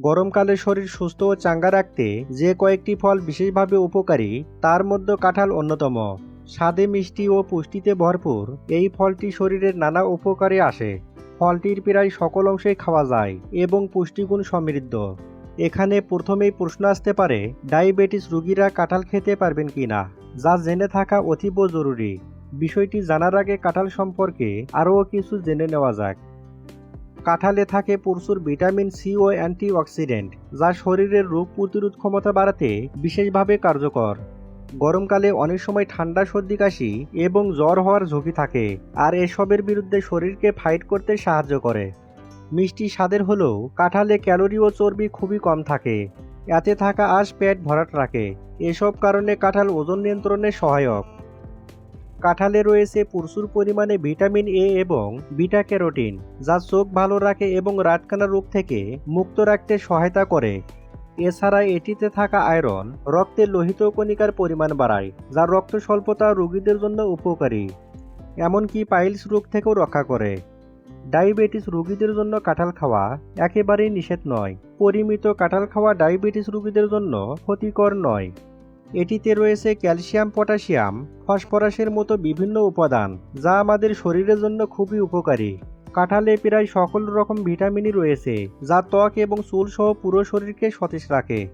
গরমকালে শরীর সুস্থ ও চাঙ্গা রাখতে যে কয়েকটি ফল বিশেষভাবে উপকারী, তার মধ্যে কাঁঠাল অন্যতম। স্বাদে মিষ্টি ও পুষ্টিতে ভরপুর, এই ফলটি শরীরের নানা উপকারে আসে। ফলটির প্রায় সকল অংশেই খাওয়া যায় এবং পুষ্টিগুণ সমৃদ্ধ। এখানে প্রথমেই প্রশ্ন আসতে পারে, ডায়াবেটিস রোগীরা কাঁঠাল খেতে পারবেন কিনা যা জেনে থাকা অতীব জরুরি। বিষয়টি জানার আগে কাঁঠাল সম্পর্কে আরও কিছু জেনে নেওয়া যাক। কাঁঠালে থাকে প্রচুর ভিটামিন সি ও অ্যান্টিঅক্সিডেন্ট, যা শরীরের রোগ প্রতিরোধ ক্ষমতা বাড়াতে বিশেষভাবে কার্যকর। গরমকালে অনেক সময় ঠান্ডা সর্দি কাশি এবং জ্বর হওয়ার ঝুঁকি থাকে, আর এসবের বিরুদ্ধে শরীরকে ফাইট করতে সাহায্য করে। মিষ্টি স্বাদের হলেও কাঁঠালে ক্যালোরি ও চর্বি খুবই কম থাকে, এতে থাকা আঁশ পেট ভরাট রাখে। এসব কারণে কাঁঠাল ওজন নিয়ন্ত্রণে সহায়ক। কাঁঠালে রয়েছে প্রচুর পরিমাণে ভিটামিন এ এবং বিটা ক্যারোটিন, যা চোখ ভালো রাখে এবং রাতকানা রোগ থেকে মুক্ত রাখতে সহায়তা করে। এছাড়া এটিতে থাকা আয়রন রক্তে লোহিত কণিকার পরিমাণ বাড়ায়, যা রক্ত স্বল্পতা রোগীদের জন্য উপকারী। এমনকি পাইলস রোগ থেকেও রক্ষা করে। ডায়াবেটিস রোগীদের জন্য কাঁঠাল খাওয়া একেবারেই নিষেধ নয়। পরিমিত কাঁঠাল খাওয়া ডায়াবেটিস রোগীদের জন্য ক্ষতিকর নয়। এটিতে রয়েছে ক্যালসিয়াম, পটাশিয়াম, ফসফরাসের মতো বিভিন্ন উপাদান, যা আমাদের শরীরের জন্য খুবই উপকারী। কাঁঠালে প্রায় সকল রকম ভিটামিনই রয়েছে, যা ত্বক এবং চুল সহ পুরো শরীরকে সতেজ রাখে।